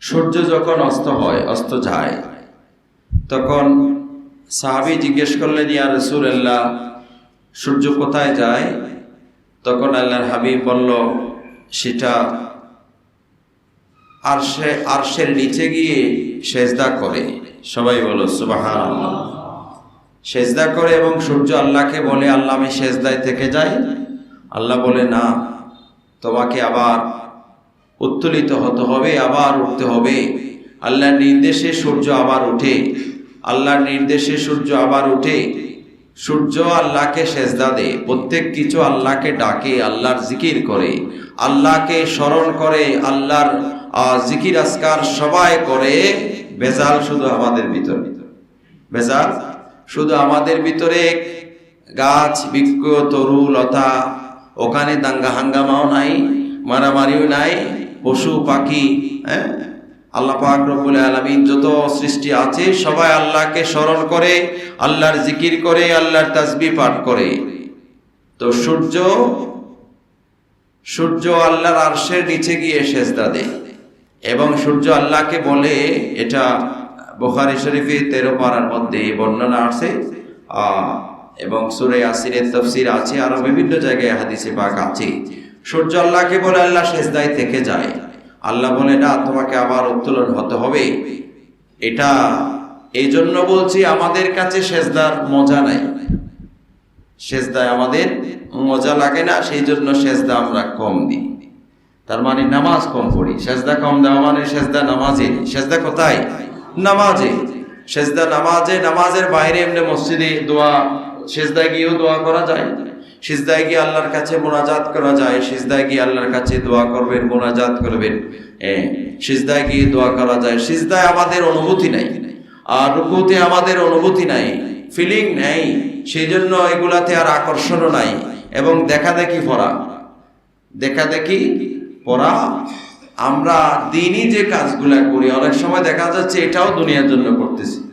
সূর্য যখন অস্ত হয়, অস্ত যায়, তখন সাহাবি জিজ্ঞেস করলেন, ইয়া রসুল আল্লাহ সূর্য কোথায় যায়? তখন আল্লাহর হাবিব বলল, সেটা আরশে, আরশের নিচে গিয়ে সেজদা করে। সবাই বলো সুবাহান সেজদা করে এবং সূর্য আল্লাহকে বলে, আল্লাহ আমি সেজদায় থেকে যাই। আল্লাহ বলে, না, তোমাকে আবার উত্তোলিত হতে হবে, আবার উঠতে হবে। আল্লাহর নির্দেশে সূর্য আবার উঠে। আল্লাহর নির্দেশে সূর্য আবার উঠে। সূর্য আল্লাহকে সেজদা দে। প্রত্যেক কিছু আল্লাহকে ডাকে, আল্লাহর জিকির করে। আল্লাহকে স্মরণ করে, আল্লাহর জিকির আসকার সবাই করে। বেজাল শুধু আমাদের ভিতরে। বেজাল শুধু আমাদের ভিতরে। গাছ, বৃক্ষ, তরু, লতা, ওখানে দাঙ্গা হাঙ্গামাও নাই, মারামারিও নাই। পশু, পাখি হ্যাঁ? আল্লাহ পাক আলামিন যত সৃষ্টি আছে, সবাই আল্লাহকে স্মরণ করে, আল্লাহর জিকির করে, আল্লাহর তাসবি পাঠ করে। তো সূর্য সূর্য আল্লাহর আরশের নিচে গিয়ে সেজদা দেয় এবং সূর্য আল্লাহকে বলে, এটা বুখারী শরীফে তেরো পারার মধ্যে বর্ণনা আছে এবং সুরে আসিরের তফসির আছে, আরও বিভিন্ন জায়গায় হাদিসে পাক আছে। সূর্য আল্লাহকে বলে আল্লাহ সেজদায় থেকে যায়। আল্লাহ বলে না তোমাকে আবার উত্তোলন হতে হবে। এটা এই জন্য বলছি, আমাদের কাছে সেজদার মজা নাই। সেজদায় আমাদের মজা লাগে না সেই জন্য সেজদা আমরা কম দিই। তার মানে নামাজ কম পড়ি। সেজদা কম দেওয়া মানে সেজদা নামাজে। সেজদা কোথায়? নামাজে। সেজদা নামাজে, নামাজের বাইরে এমনি মসজিদে দোয়া, সেজদায় গিয়েও দোয়া করা যায়। সিজদায় গিয়ে আল্লাহর কাছে মোনাজাত করা যায়, সিজদায় গিয়ে আল্লাহর কাছে দোয়া করবেন, মোনাজাত করবেন। হ্যাঁ সিজদায় গিয়ে দোয়া করা যায়। সিজদায় আমাদের অনুভূতি নাই। আর রুকুতে আমাদের অনুভূতি নাই ফিলিং নেই। সেই জন্য এগুলাতে আর আকর্ষণও নাই। এবং দেখা দেখি পড়া। দেখা দেখি পড়া। আমরা দিনই যে কাজগুলা করি, অনেক সময় দেখা যাচ্ছে এটাও দুনিয়ার জন্য করতেছি।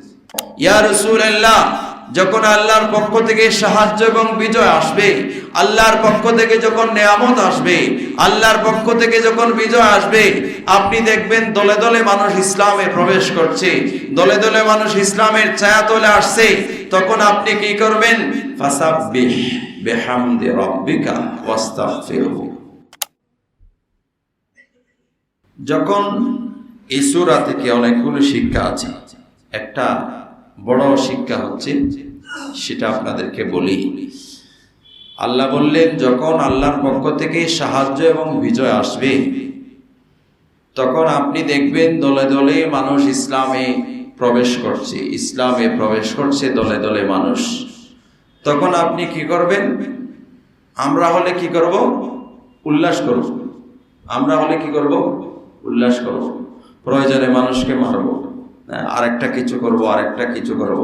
ইয়া রাসূলুল্লাহ যখন আল্লাহর পক্ষ থেকে সাহায্য এবং বিজয় আসবে, আল্লাহর পক্ষ থেকে যখন নেয়ামত আসবে, আল্লাহর পক্ষ থেকে যখন বিজয় আসবে, আপনি দেখবেন দলে দলে মানুষ ইসলামে প্রবেশ করছে। দলে দলে মানুষ ইসলামের ছায়া তলে আসছে। তখন আপনি কি করবেন? যখন এই সূরা থেকে অনেকগুলো শিক্ষা আছে, একটা বড় শিক্ষা হচ্ছে, সেটা আপনাদেরকে বলি। আল্লাহ বললেন, যখন আল্লাহর পক্ষ থেকে সাহায্য এবং বিজয় আসবে, তখন আপনি দেখবেন দলে দলে মানুষ ইসলামে প্রবেশ করছে, ইসলামে প্রবেশ করছে দলে দলে মানুষ। তখন আপনি কি করবেন? আমরা হলে কি করব? উল্লাস করব। আমরা হলে কি করব? উল্লাস করব। প্রয়োজনে মানুষকে মারব। আরেকটা কিছু করব, আরেকটা কিছু করব।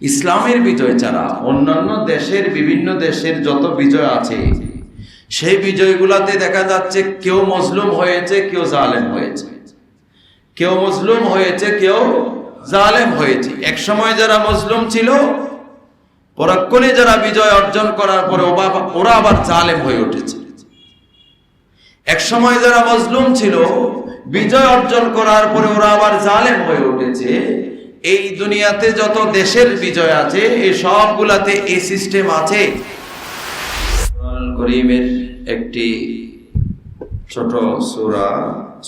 ইসলামের বিজয় ছাড়া অন্যান্য দেশের, বিভিন্ন দেশের যত বিজয় আছে, সেই বিজয়গুলাতে দেখা যাচ্ছে কেউ মজলুম হয়েছে, কেউ জালেম হয়েছে। কেউ মজলুম হয়েছে, কেউ জালেম হয়েছে। এক সময় যারা মজলুম ছিল পরাক্কলে যারা বিজয় অর্জন করার পরে ওরা আবার জালেম হয়ে উঠেছে। এক সময় যারা মজলুম ছিল, বিজয় অর্জন করার পরে ওরা আবার জালেম হয়ে উঠেছে। এই দুনিয়াতে যত দেশের বিজয় আছে এই সবগুলাতে এই সিস্টেম আছে। করিমের একটি ছোট সুরা,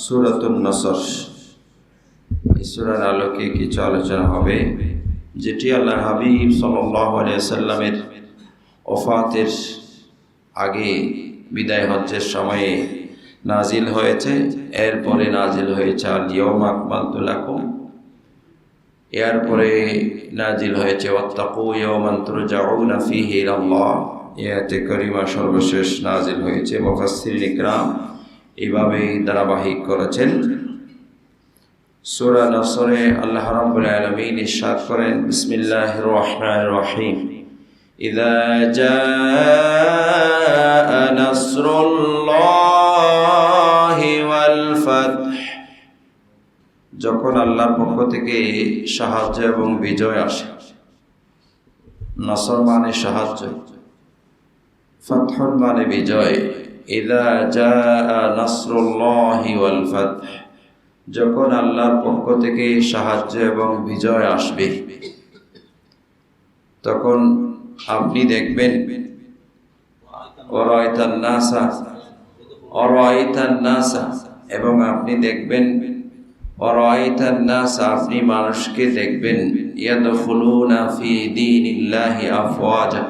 সূরাতুন নসর। এই সূরার আলোকে কিছু আলোচনা হবে, যেটি আল্লাহ হাবিব সাল্লামের ওফাতের আগে বিদায় হজ্জের সময়ে নাজিল হয়েছে, এরপরে নাজিল হয়েছে আল ইয়ম আকমালতুলাকুম এরপরে নাজিল হয়েছে অত্তাকু ইয়মন্ত্র জাউনা ফিহি আল্লাহ ইয়াতে করিমা সর্বশেষ নাজিল হয়েছে মফাসির ইকরাম এভাবেই ধারাবাহিক করেছেন। সুরা নসরে আল্লাহ রাব্বুল আলামিন ইরশাদ করেন, বিসমিল্লাহির রহমানির রহিম। ইযা জাআ নাসরুল্লাহ الله والفتح যখন আল্লাহর পক্ষ থেকে সাহায্য এবং বিজয় আসে নসর মানে সাহায্য ফাতহুর মানে বিজয় ইদা জা নাসরুল্লাহি ওয়াল ফাতহ যখন আল্লাহর পক্ষ থেকে সাহায্য এবং বিজয় আসবে তখন আপনি দেখবেন অরয়তান নাসা এবং আপনি দেখবেন অরয়তান নাসা আপনি মানুষকে দেখবেন, ইয়াদখুলুনা ফি দীনিল্লাহি আফওয়াজা,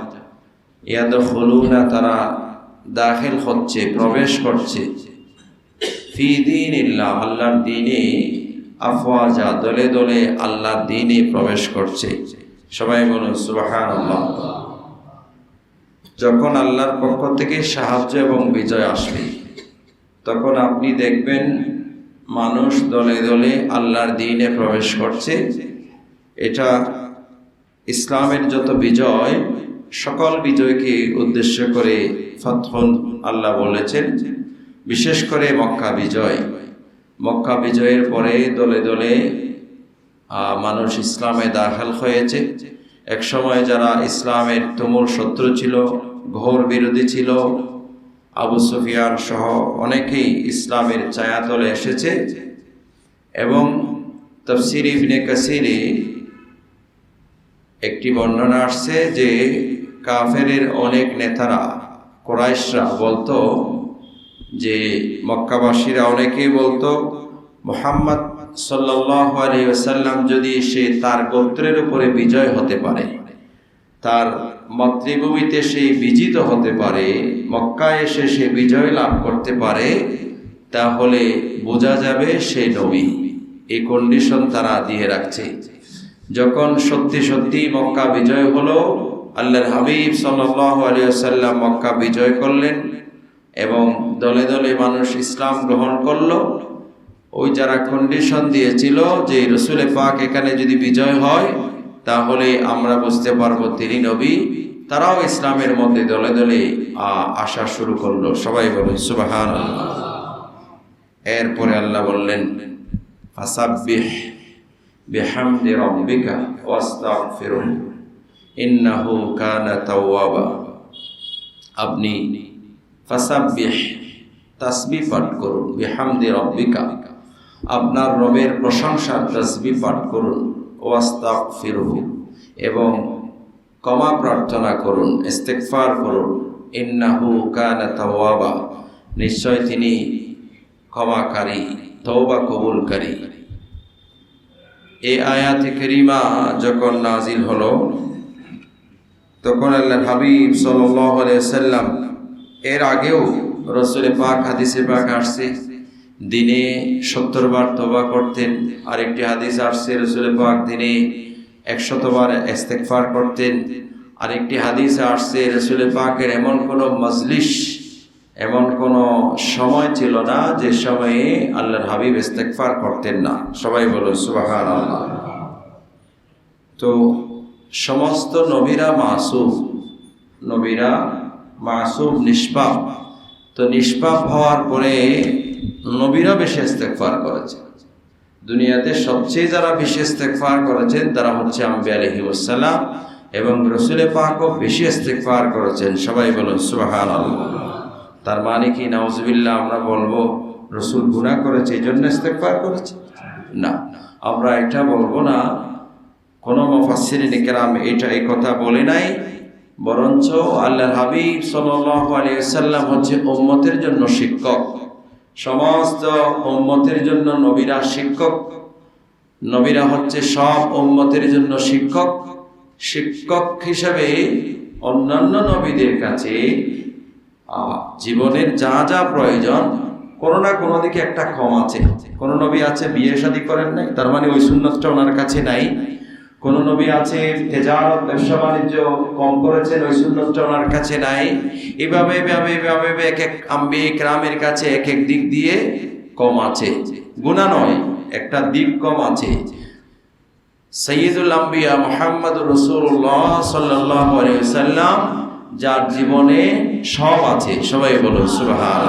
ইয়াদখুলুনা তারা দাখিল হচ্ছে প্রবেশ করছে। ফি দীনিল্লাহ, আল্লাহর দিনে আফওয়াজা, দলে দলে আল্লাহর দিনে প্রবেশ করছে। সবাই বলুন, সুবহানাল্লাহ। যখন আল্লাহর পক্ষ থেকে সাহায্য এবং বিজয় আসবে তখন আপনি দেখবেন মানুষ দলে দলে আল্লাহর দিনে প্রবেশ করছে। এটা ইসলামের যত বিজয়, সকল বিজয়কে উদ্দেশ্য করে ফতহন আল্লাহ বলেছেন, বিশেষ করে মক্কা বিজয়। মক্কা বিজয়ের পরে দলে দলে মানুষ ইসলামে দাখিল হয়েছে। এক সময় যারা ইসলামের তুমুল শত্রু ছিল, ঘোর বিরোধী ছিল আবু সুফিয়ান সহ অনেকেই ইসলামের ছায়াতলে এসেছে এবং তফসির ইবনে কাসিরে একটি বর্ণনা আসছে যে কাফেরের অনেক নেতারা, কোরাইশরা বলতো যে মক্কাবাসীরা অনেকেই বলতো, মোহাম্মদ সাল্লাহ আলিয়াল্লাম যদি সে তার গোত্রের উপরে বিজয় হতে পারে তার মাতৃভূমিতে সে বিজিত হতে পারে, মক্কায় এসে সে বিজয় লাভ করতে পারে, তাহলে বোঝা যাবে সে নবী। এই কন্ডিশন তারা দিয়ে রাখছে। যখন সত্যি সত্যি মক্কা বিজয় হলো, আল্লাহর হাবিব সাল্লাহ আলিয়াল্লাম মক্কা বিজয় করলেন এবং দলে দলে মানুষ ইসলাম গ্রহণ করল। ওই যারা কন্ডিশন দিয়েছিল যে রসুলে পাক এখানে যদি বিজয় হয় তাহলে আমরা বুঝতে পারব তিনি নবী। তারাও ইসলামের মধ্যে দলে দলে আসা শুরু করল। সবাই বলুন সুবাহান এরপরে আল্লাহ বললেন তাওয়াবা। আপনি তাসবি পাঠ করুন আপনার রবের প্রশংসার তসবি পাঠ করুন। ওয়াস্তাক ফিরহু এবং ক্ষমা প্রার্থনা করুন ইস্তেকফার করুন। ইন্নাহু কানা নিশ্চয় তিনি ক্ষমাকারী, তওবা কবুলকারী। এই আয়াতে কেরিমা যখন নাজিল হলো, তখন আল্লাহ হাবিব সাল্লাম এর আগেও রসুলে পাক হাদিসে পাক আসছে। দিনে সত্তর বার তবা করতেন। আরেকটি হাদিস আসছে রসুলে পাক দিনে একশতবার ইস্তেগফার করতেন। আরেকটি হাদিস আসছে রসুলে পাকের এমন কোনো মজলিস, এমন কোনো সময় ছিল না যে সময়ে আল্লাহর হাবিব ইস্তেগফার করতেন না। সবাই বলো, সুবহানাল্লাহ। তো সমস্ত নবীরা মাসুম নবীরা মাসুম, নিষ্পাপ। তো নিষ্পাপ হওয়ার পরে নবীরা বেশি ইস্তেকফার করেছে। দুনিয়াতে সবচেয়ে যারা বেশি ইস্তেকফার করেছেন তারা হচ্ছে আম্বি আলহিউসালাম এবং রসুলে পাকও বেশি ইস্তেকফার করেছেন। সবাই বলুন সুবাহান তার মানে কি? নওয়াজবিল্লাহ আমরা বলব, রসুল গুনাহ করেছে এই জন্য ইস্তেকফার করেছে? না। আমরা এটা বলব না, কোন মুফাসসিরিন কেরাম এটা এই কথা বলে নাই, বরঞ্চ আল্লাহ হাবিব সাল্লাল্লাহু আলাইহি সাল্লাম হচ্ছে উম্মতের জন্য শিক্ষক। সমস্ত উম্মতের জন্য নবীরা শিক্ষক। নবীরা হচ্ছে সব উম্মতের জন্য শিক্ষক। শিক্ষক হিসেবে অন্যান্য নবীদের কাছে জীবনের যা যা প্রয়োজন, কোনো না কোনো দিকে একটা কম আছে। কোনো নবী আছে, বিয়ে শাদী করেন নাই, তার মানে ওই সুন্নতটা ওনার কাছে নাই। কোন নবী আছে, তেজারত, ব্যবসা বাণিজ্য কম করেছেন, ওই সুন্নতটা ওনার কাছে নাই। এভাবে এভাবে এভাবে এক এক আম্বি গ্রামের কাছে এক এক দিক দিয়ে কম আছে। গুণা নয়, একটা দিক কম আছে। সৈয়দুল আম্বিয়া মোহাম্মদ রসুল্লাহ সাল্লাহ সাল্লাম যার জীবনে সব আছে। সবাই বলো সুবহান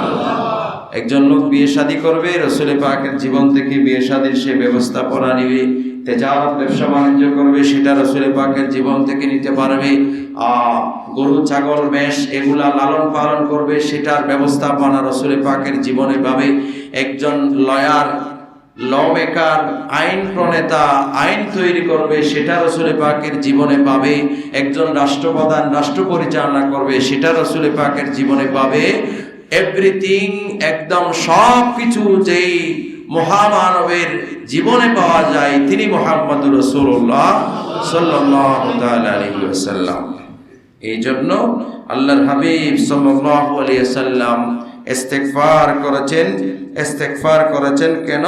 একজন লোক বিয়ে শাদী করবে, রসুল পাকের জীবন থেকে বিয়ে শাদীর সে ব্যবস্থাপনা নিবে। তেজারত ব্যবসা বাণিজ্য করবে, সেটা রসুল পাকের জীবন থেকে নিতে পারবে। গরু, ছাগল, মেষ, এগুলা লালন পালন করবে, সেটার ব্যবস্থাপনা রসুল পাকের জীবনে পাবে একজন লয়ার ল মেকার আইন প্রণেতা, আইন তৈরি করবে, সেটা রসুল পাকের জীবনে পাবে। একজন রাষ্ট্রপ্রধান, রাষ্ট্র পরিচালনা করবে, সেটা রসুল পাকের জীবনে পাবে। এভরিথিং একদম সব কিছু যেই মহামানবের জীবনে পাওয়া যায় তিনি মোহাম্মদ রসুল্লাহ সাল্লাম এই জন্য আল্লাহর হাবিব সাল্লাম ইস্তেগফার করেছেন ইস্তেগফার করেছেন কেন?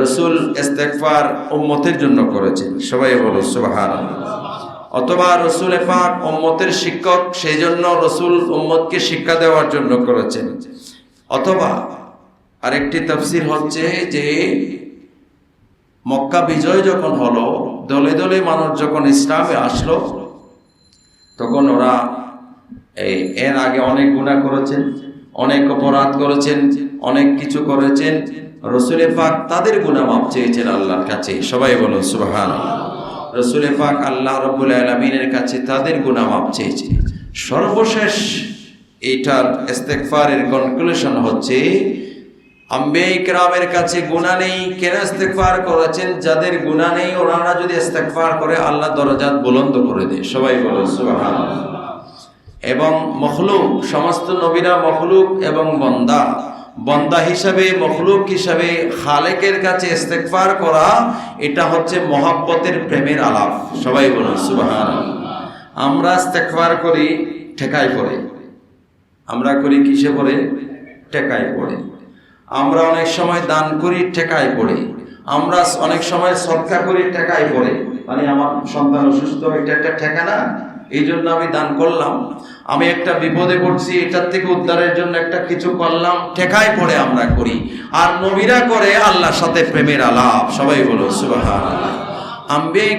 রাসূল ইস্তেগফার উম্মতের জন্য করেছেন। সবাই বলো সুবহানাল্লাহ। অথবা রসুল এফাক উম্মতের শিক্ষক সেই জন্য রসুল উম্মতকে শিক্ষা দেওয়ার জন্য করেছেন। অথবা আরেকটি তফসিল হচ্ছে যে মক্কা বিজয় যখন হলো, দলে দলে মানুষ যখন ইসলামে আসলো, তখন ওরা এই এর আগে অনেক গুণা করেছেন, অনেক অপরাধ করেছেন, অনেক কিছু করেছেন। রসুলে পাক তাদের গুণা মাপ চেয়েছেন আল্লাহর কাছে। সবাই বলো সুবহান রসুলে পাক আল্লাহ রব্বুল আলমিনের কাছে তাদের গুণা মাপ চেয়েছেন সর্বশেষ এইটার ইস্তেগফারের কনক্লুশন হচ্ছে, আম্বে ইকরামের কাছে গুনাহ নেই, কেন ইস্তেগফার করেছেন? যাদের গুনাহ নেই, ওনারা যদি ইস্তেগফার করে, আল্লাহ দরজাত বুলন্দ করে দেয়। সবাই বলো সুবহানাল্লাহ। এবং মখলুক, সমস্ত নবীরা মখলুক এবং বন্দা। বন্দা হিসাবে, মখলুক হিসাবে, খালেকের কাছে ইস্তেগফার করা, এটা হচ্ছে মহাব্বতের প্রেমের আলাপ। সবাই বলুন, সুবহানাল্লাহ। আমরা ইস্তেগফার করি, ঠেকায় পড়ে। আমরা করি কিসে পড়ে? টেকায় পড়ে। আমরা অনেক সময় দান করি টেকায় পড়ে। আমরা অনেক সময় সৎকা করি টেকায় পড়ে। মানে আমার সন্তান অসুস্থ এটা একটা ঠেকা না? এই জন্য আমি দান করলাম। আমি একটা বিপদে পড়ছি, এটার থেকে উদ্ধারের জন্য একটা কিছু করলাম ঠেকায় পড়ে আমরা করি। আর নবীরা করে আল্লাহর সাথে প্রেমের আলাপ। সবাই বলো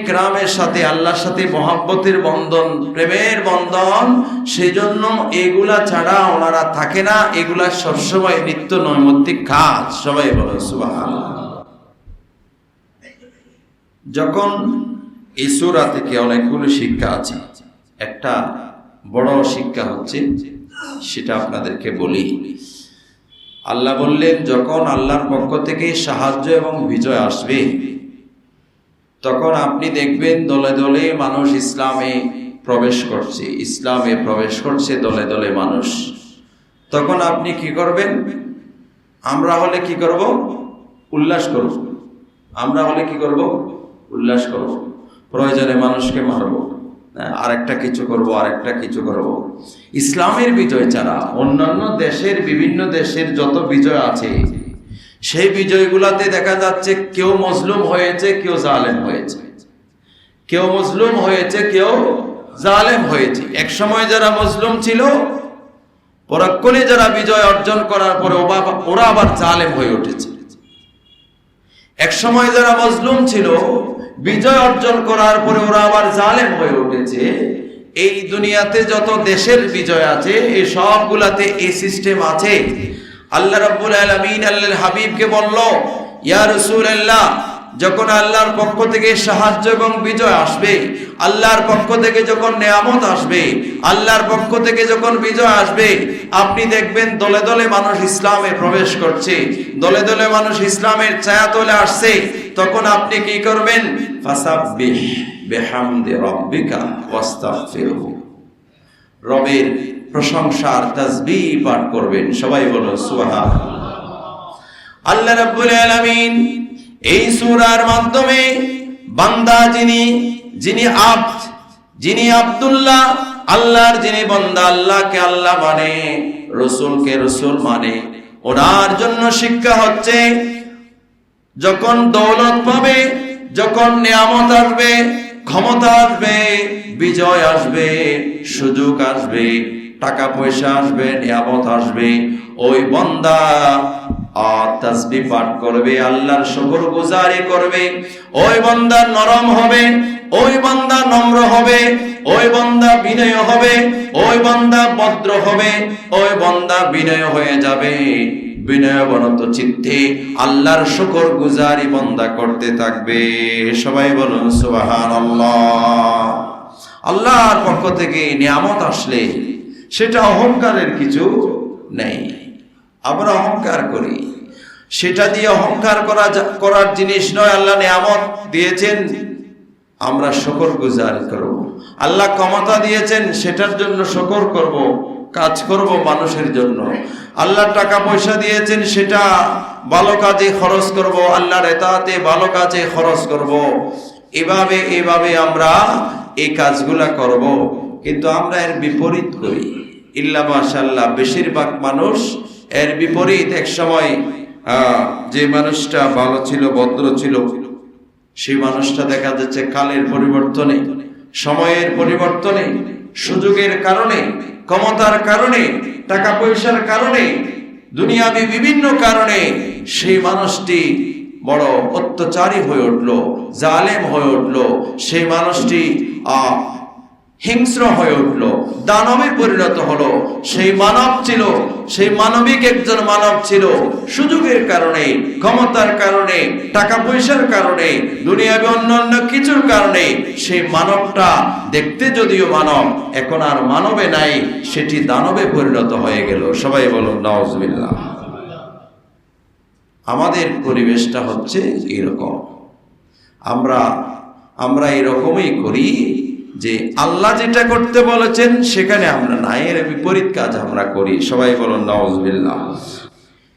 ক্রামের সাথে, আল্লাহর সাথে মহাব্বতের বন্ধন, প্রেমের বন্ধন সেই জন্য এগুলা ছাড়া ওনারা থাকে না। এগুলা সবসময় নিত্য নৈমিত্তিক কাজ। সবাই বলো, সুবহানাল্লাহ। যখন এই থেকে অনেকগুলো শিক্ষা আছে একটা বড় শিক্ষা হচ্ছে, সেটা আপনাদেরকে বলি। আল্লাহ বললেন, যখন আল্লাহর পক্ষ থেকে সাহায্য এবং বিজয় আসবে, তখন আপনি দেখবেন দলে দলে মানুষ ইসলামে প্রবেশ করছে, ইসলামে প্রবেশ করছে দলে দলে মানুষ। তখন আপনি কি করবেন? আমরা হলে কি করব? উল্লাস করব। আমরা হলে কি করব? উল্লাস করব। প্রয়োজনে মানুষকে মারব। আরেকটা কিছু করব, আরেকটা কিছু করব। ইসলামের বিজয় ছাড়া অন্যান্য দেশের, বিভিন্ন দেশের যত বিজয় আছে, সেই বিজয়গুলাতে দেখা যাচ্ছে কেউ মজলুম হয়েছে, কেউ জালেম হয়েছে। কেউ মজলুম হয়েছে, কেউ জালেম হয়েছে। এক সময় যারা মজলুম ছিল, পরাক্ষণে যারা বিজয় অর্জন করার পরে ওরা আবার জালেম হয়ে উঠেছে। এক সময় যারা মজলুম ছিল বিজয় অর্জন করার পরে ওরা আবার জালেম হয়ে উঠেছে। এই দুনিয়াতে যত দেশের বিজয় আছে এই সবগুলাতে এই সিস্টেম আছে। আল্লাহ রাব্বুল আলামিন আল্লাহর হাবিবকে বলল, ইয়া রাসূলুল্লাহ যখন আল্লাহর পক্ষ থেকে সাহায্য এবং বিজয় আসবে, আল্লাহর পক্ষ থেকে যখন নেয়ামত আসবে, আল্লাহর পক্ষ থেকে যখন বিজয় আসবে, আপনি দেখবেন দলে দলে মানুষ ইসলামে প্রবেশ করছে। দলে দলে মানুষ ইসলামের ছায়া তলে আসছে। তখন আপনি কি করবেন? রবের প্রশংসার তাসবিহ পাঠ করবেন। সবাই বলো সুবহানাল্লাহ। আল্লাহ রাব্বুল আলামিন এই সূরার মাধ্যমে বান্দা যিনি যিনি আব্দ, যিনি আব্দুল্লাহ, আল্লাহর যিনি বান্দা, আল্লাহকে আল্লাহ মানে রসুলকে রসুল মানে। ওনার জন্য শিক্ষা হচ্ছে, যখন দৌলত পাবে, যখন নিয়ামত আসবে, ক্ষমতা আসবে, বিজয় আসবে, সুযোগ আসবে, টাকা পয়সা আসবে, নিয়ামত আসবে, ওই বন্দা আর তাসবি পাঠ করবে, আল্লাহর শুকর গুজারি করবে। ওই বান্দা নরম হবে, ওই বান্দা নম্র হবে, ওই বান্দা বিনয় হবে, ওই বান্দা ভদ্র হবে, ওই বান্দা বিনয় হয়ে যাবে। বিনয়বনত চিত্তে আল্লাহর শুকর গুজারি বন্দা করতে থাকবে। সবাই বলুন, সুবহানাল্লাহ। আল্লাহর পক্ষ থেকে নিয়ামত আসলে সেটা অহংকারের কিছু নেই। আমরা অহংকার করি। সেটা দিয়ে অহংকার করা করার জিনিস নয়, আল্লাহ নিয়ামত দিয়েছেন। আমরা শকর গুজার করব। আল্লাহ ক্ষমতা দিয়েছেন, সেটার জন্য শকর করব, কাজ করব মানুষের জন্য। আল্লাহ টাকা পয়সা দিয়েছেন, সেটা ভালো কাজে খরচ করব। আল্লাহর এতাতে ভালো কাজে খরচ করব। এভাবে এভাবে আমরা এই কাজগুলা করব। কিন্তু আমরা এর বিপরীত করি। ইল্লা মাশাল্লাহ বেশিরভাগ মানুষ এর বিপরীত এক সময় যে মানুষটা ভালো ছিল, ভদ্র ছিল, সেই মানুষটা দেখা যাচ্ছে কালের পরিবর্তনে, সময়ের পরিবর্তনে, সুযোগের কারণে, ক্ষমতার কারণে টাকা পয়সার কারণে, দুনিয়াবি বিভিন্ন কারণে সেই মানুষটি বড় অত্যাচারী হয়ে উঠল, জালেম হয়ে উঠল। সেই মানুষটি হিংস্র হয়ে উঠল। দানবে পরিণত হলো। সেই মানব ছিল, সেই মানবিক একজন মানব ছিল। সুযোগের কারণে, ক্ষমতার কারণে, টাকা পয়সার কারণে, দুনিয়াবি অন্যান্য কিছুর কারণে সেই মানবটা দেখতে যদিও মানব, এখন আর মানবে নাই, সেটি দানবে পরিণত হয়ে গেল। সবাই বলুন নওয়াজবিল্লাহ আমাদের পরিবেশটা হচ্ছে এরকম। আমরা আমরা এরকমই করি যে আল্লাহ যেটা করতে বলেছেন, সেখানে আমরা নাই এর বিপরীত কাজ আমরা করি। সবাই বলুন নওয়াজবিল্লাহ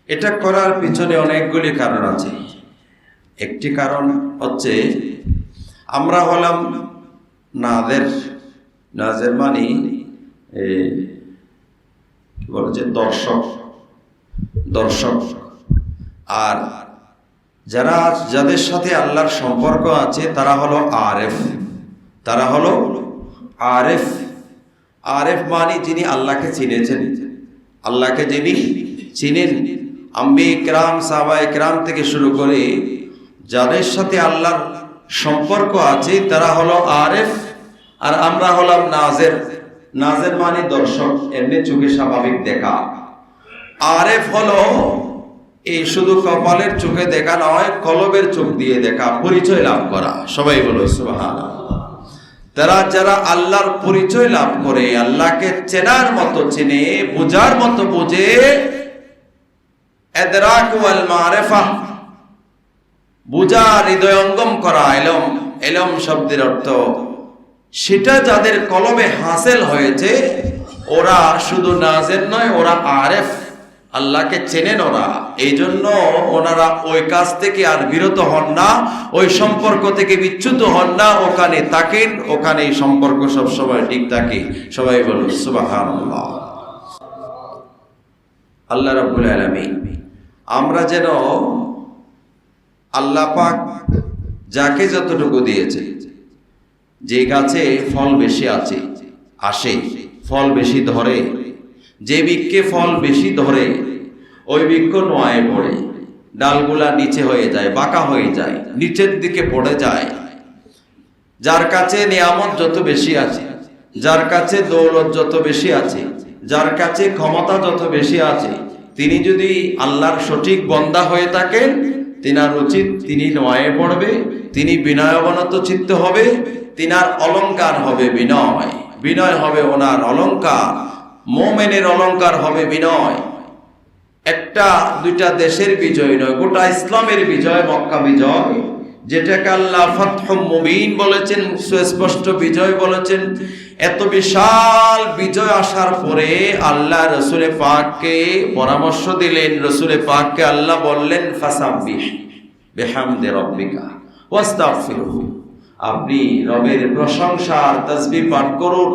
এটা করার পিছনে অনেকগুলি কারণ আছে। একটি কারণ হচ্ছে, আমরা হলাম নাদের নাজের মানে কি বলে দর্শক দর্শক। আর যারা, যাদের সাথে আল্লাহর সম্পর্ক আছে, তারা হলো আরেফ। তারা হলো আরেফ। আরেফ মানে যিনি আল্লাহকে চিনেছেন। আল্লাহকে যিনি চিনেন। আম্বি ক্রাম সাহবা ক্রাম থেকে শুরু করে যাদের সাথে আল্লাহর সম্পর্ক আছে, তারা হলো আরেফ আর আমরা হলাম নাজের। নাজের মানে দর্শক, এমনি চোখে স্বাভাবিক দেখা। আরেফ হলো এই শুধু কপালের চোখে দেখা নয়, কলবের চোখ দিয়ে দেখা, পরিচয় লাভ করা। সবাই বলো সুবহান তারা যারা আল্লাহর পরিচয় লাভ করে, আল্লাহকে চেনার মতো চেনে, বোঝার মতো বোঝে বুঝা হৃদয়ঙ্গম করা, এলম এলম শব্দের অর্থ, সেটা যাদের কলমে হাসিল হয়েছে, ওরা শুধু নাজের নয়, ওরা আরেফ। আল্লাহকে চেনেন ওরা। এই জন্য ওনারা ওই কাজ থেকে আর বিরত হন না, ওই সম্পর্ক থেকে বিচ্যুত হন না। ওখানে থাকেন ওখানে এই সম্পর্ক সবসময় ঠিক থাকে। সবাই বলুন সুবাহান আল্লাহ রাব্বুল আলামিন, আমরা যেন আল্লাহ পাক যাকে যতটুকু দিয়েছে, যে গাছে ফল বেশি আছে, আসে, ফল বেশি ধরে যে বৃক্ষে ফল বেশি ধরে, ওই বৃক্ষ নোয়ায় পড়ে। ডালগুলা নিচে হয়ে যায়, বাঁকা হয়ে যায়, নিচের দিকে পড়ে যায়। যার কাছে নিয়ামত যত বেশি আছে, যার কাছে দৌলত যত বেশি আছে, যার কাছে ক্ষমতা যত বেশি আছে, তিনি যদি আল্লাহর সঠিক বন্দা হয়ে থাকেন, তিনার উচিত তিনি নয়ে পড়বে, তিনি বিনয়বনত চিত্ত হবে, তিনার অলঙ্কার হবে বিনয়। বিনয় হবে ওনার অলংকার মোমেনের অলঙ্কার হবে বিনয়। একটা দুইটা দেশের বিজয় নয়, গোটা ইসলামের বিজয়, মক্কা বিজয়। যেটাকে আল্লাহ মুবিন বলেছেন, সুস্পষ্ট বিজয় বলেছেন। এত বিশাল বিজয় আসার পরে আল্লাহ রসুলে পাককে পরামর্শ দিলেন, রসুলে পাককে আল্লাহ বললেন, ফাসাব্বিহ বেহামদে রব্বিকা, ওয়াস্তাগফিরহু। আপনি রবের প্রশংসার তসবি পাঠ করুন,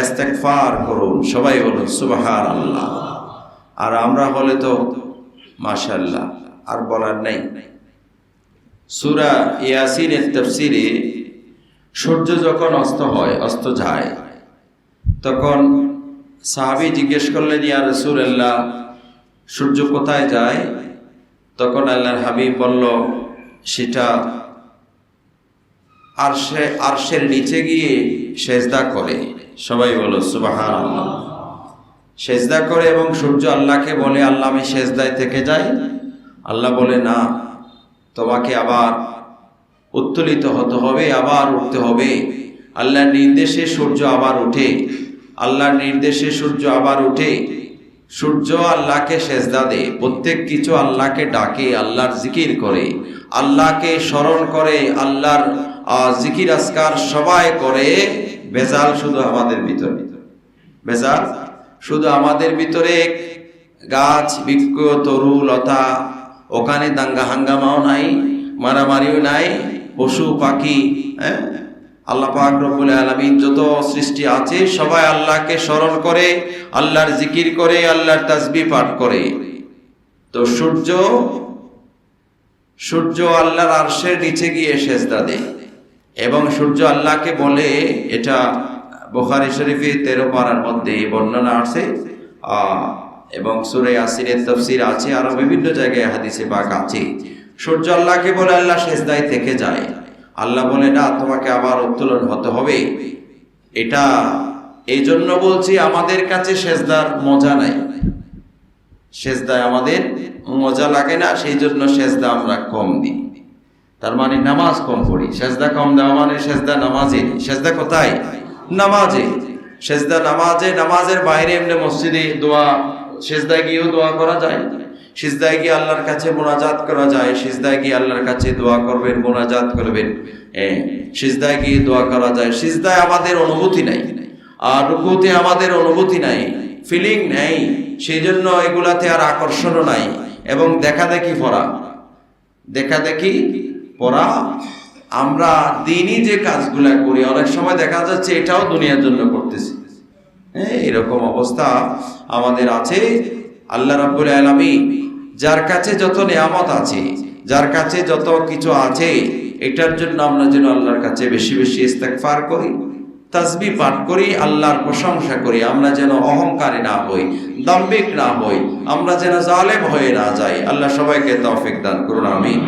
ইস্তেগফার করুন। সবাই বলুন সুবাহার আল্লাহ আর আমরা হলে তো মাশাল্লাহ আর বলার নাই। সুরা ইয়াসিনের তফসিরে সূর্য যখন অস্ত হয়, অস্ত যায়, তখন সাহাবি জিজ্ঞেস করলেন, ইয়া রসুল্লাহ সূর্য কোথায় যায়? তখন আল্লাহর হাবিব বলল, সেটা আরশে, আরশের নিচে গিয়ে সেজদা করে। সবাই বলো সুবাহান সেজদা করে এবং সূর্য আল্লাহকে বলে, আল্লাহ, আমি সেজদায় থেকে যাই। আল্লাহ বলে, না, তোমাকে আবার উত্তোলিত হতে হবে, আবার উঠতে হবে। আল্লাহর নির্দেশে সূর্য আবার উঠে। আল্লাহর নির্দেশে সূর্য আবার উঠে। সূর্য আল্লাহকে সেজদা দেয়। প্রত্যেক কিছু আল্লাহকে ডাকে, আল্লাহর জিকির করে। আল্লাহকে স্মরণ করে, আল্লাহর জিকির আসকার সবাই করে বেজাল শুধু আমাদের ভিতরে। বেজাল শুধু আমাদের ভিতরে গাছ, বৃক্ষ, তরু, লতা, ওখানে দাঙ্গা হাঙ্গামাও নাই, মারামারিও নাই, পশু, পাখি হ্যাঁ? আল্লাহ পাক রব্বুল আলামিন যত সৃষ্টি আছে, সবাই আল্লাহকে স্মরণ করে, আল্লাহর জিকির করে, আল্লাহর তাজবি পাঠ করে। তো সূর্য সূর্য আল্লাহর আরশের নিচে গিয়ে সেজদা দেয়। এবং সূর্য আল্লাহকে বলে, এটা বুখারী শরীফে তেরো পারার মধ্যে বর্ণনা আছে এবং সুরে আসিরের তফসির আছে, আরও বিভিন্ন জায়গায় হাদিসে পাক আছে। সূর্য আল্লাহকে বলে, আল্লাহ সেজদায় থেকে যায়। আল্লাহ বলে, না, তোমাকে আবার উত্তোলন হতে হবে। এটা এই জন্য বলছি, আমাদের কাছে সেজদার মজা নাই। সেজদায় আমাদের মজা লাগে না, সেই জন্য সেজদা আমরা কম দিই। তার মানে নামাজ কম পড়ি। সেজদা কম দেওয়া মানে সেজদা নামাজে। সেজদা কোথায়? নামাজে। সেজদা নামাজে, নামাজের বাইরে এমনি মসজিদে দোয়া, সেজদায় গিয়েও দোয়া করা যায়। সিজদায় গিয়ে আল্লাহর কাছে মোনাজাত করা যায়। সিজদায় গিয়ে আল্লাহর কাছে দোয়া করবেন, মোনাজাত করবেন। সিজদায় গিয়ে দোয়া করা যায়। সিজদায় আমাদের অনুভূতি নাই। আর রুকুতে আমাদের অনুভূতি নাই। ফিলিং নেই। সেই জন্য এগুলাতে আর আকর্ষণও নাই। এবং দেখা দেখি পড়া। দেখা দেখি পড়া। আমরা দিনই যে কাজগুলা করি, অনেক সময় দেখা যাচ্ছে এটাও দুনিয়ার জন্য করতেছি। হ্যাঁ এরকম অবস্থা আমাদের আছে। আল্লাহ রাব্বুল আলামিন যার কাছে যত নিয়ামত আছে, যার কাছে যত কিছু আছে, এটার জন্য আমরা যেন আল্লাহর কাছে বেশি বেশি ইস্তেগফার করি। তাসবি পাঠ করি, আল্লাহর প্রশংসা করি, আমরা যেন অহংকারী না হই দাম্বিক না হই, আমরা যেন জালেম হয়ে না যাই। আল্লাহ সবাইকে তৌফিক দান করুন, আমিন।